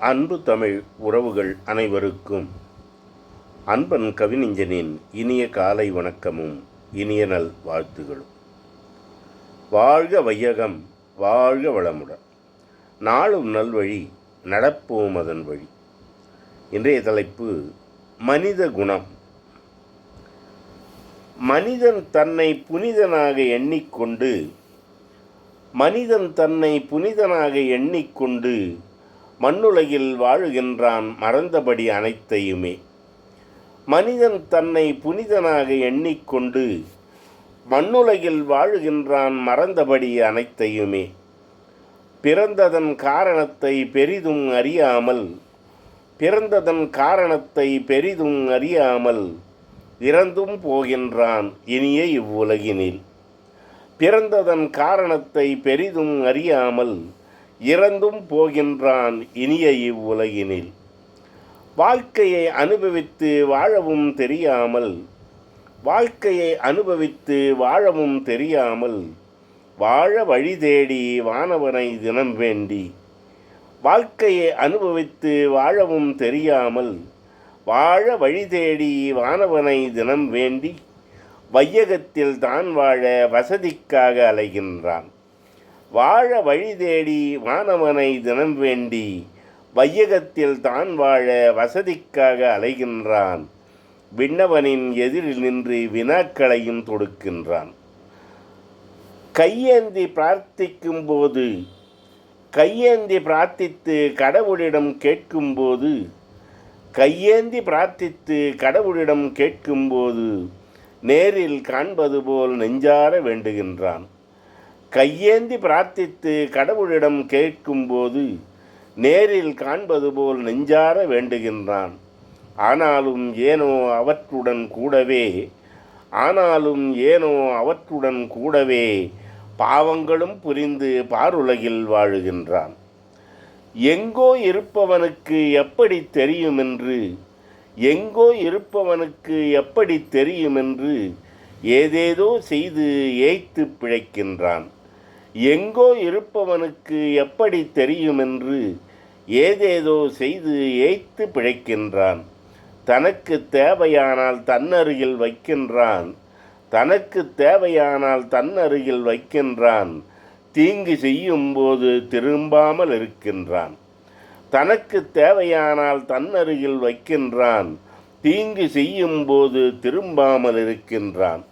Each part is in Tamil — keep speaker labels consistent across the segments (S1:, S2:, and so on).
S1: அன்பு தமிழ் உறவுகள் அனைவருக்கும் அன்பன் கவிஞனின் இனிய காலை வணக்கமும் இனிய நல் வாழ்த்துகளும். வாழ்க வையகம் வாழ்க வளமுடன் நாளும் நல்வழி நடப்போம் அதன் வழி. இன்றைய தலைப்பு மனித குணம். மனிதன் தன்னை புனிதனாக எண்ணிக்கொண்டு மனிதன் தன்னை புனிதனாக எண்ணிக்கொண்டு மண்ணுலகில் வாழுகின்றான் மறந்தபடி அனைத்தையுமே. மனிதன் தன்னை புனிதனாக எண்ணிக்கொண்டு மண்ணுலகில் வாழுகின்றான் மறந்தபடி அனைத்தையுமே. பிறந்ததன் காரணத்தை பெரிதும் அறியாமல் பிறந்ததன் காரணத்தை பெரிதும் அறியாமல் இறந்தும் போகின்றான் இனிய இவ்வுலகினில். பிறந்ததன் காரணத்தை பெரிதும் அறியாமல் இறந்தும் போகின்றான் இனிய இவ்வுலகினில். வாழ்க்கையை அனுபவித்து வாழவும் தெரியாமல் வாழ்க்கையை அனுபவித்து வாழவும் தெரியாமல் வாழ வழி தேடி வானவனை தினம் வேண்டி வாழ்க்கையை அனுபவித்து வாழவும் தெரியாமல் வாழ வழி தேடி வானவனை தினம் வேண்டி வையகத்தில் தான் வாழ வசதிக்காக அலைகின்றான். வாழ வழி தேடி வானவனை தினம் வேண்டி வையகத்தில் தான் வாழ வசதிக்காக அலைகின்றான். விண்ணவனின் எதிரில் நின்று வினாக்களையும் தொடுக்கின்றான். கையேந்தி பிரார்த்திக்கும் போது கையேந்தி பிரார்த்தித்து கடவுளிடம் கேட்கும்போது கையேந்தி பிரார்த்தித்து கடவுளிடம் கேட்கும்போது நேரில் காண்பது போல் நெஞ்சார வேண்டுகின்றான். கையேந்தி பிரார்த்தித்து கடவுளிடம் கேட்கும்போது நேரில் காண்பது போல் நெஞ்சார வேண்டுகின்றான். ஆனாலும் ஏனோ அவற்றுடன் கூடவே ஆனாலும் ஏனோ அவற்றுடன் கூடவே பாவங்களும் புரிந்து பாருலகில் வாழுகின்றான். எங்கோ இருப்பவனுக்கு எப்படி தெரியுமென்று எங்கோ இருப்பவனுக்கு எப்படி தெரியுமென்று ஏதேதோ செய்து ஏய்த்து பிழைக்கின்றான். எங்கோ இருப்பவனுக்கு எப்படி தெரியுமென்று ஏதேதோ செய்து ஏய்த்து பிழைக்கின்றான். தனக்கு தேவையானால் தன்னருகில் வைக்கின்றான். தனக்கு தேவையானால் தன்னருகில் வைக்கின்றான். தீங்கு செய்யும்போது திரும்பாமல் இருக்கின்றான். தனக்கு தேவையானால் தன்னருகில் வைக்கின்றான். தீங்கு செய்யும்போது திரும்பாமல் இருக்கின்றான்.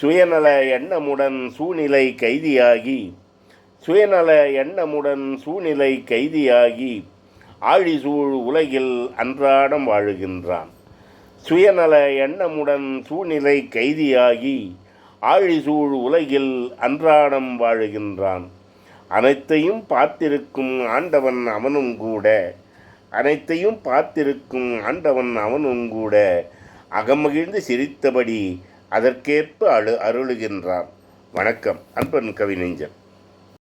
S1: சுயநல எண்ணமுடன் சூழ்நிலை கைதியாகி சுயநல எண்ணமுடன் சூழ்நிலை கைதியாகி ஆழிசூழ் உலகில் அன்றாடம் வாழுகின்றான். சுயநல எண்ணமுடன் சூழ்நிலை கைதியாகி ஆழிசூழ் உலகில் அன்றாடம் வாழுகின்றான். அனைத்தையும் பார்த்திருக்கும் ஆண்டவன் அவனும் கூட அனைத்தையும் பார்த்திருக்கும் ஆண்டவன் அவனும் கூட அகமகிழ்ந்து சிரித்தபடி அதற்கேற்ப அழு அருளுகின்றான். வணக்கம். அன்பன் கவிஞன்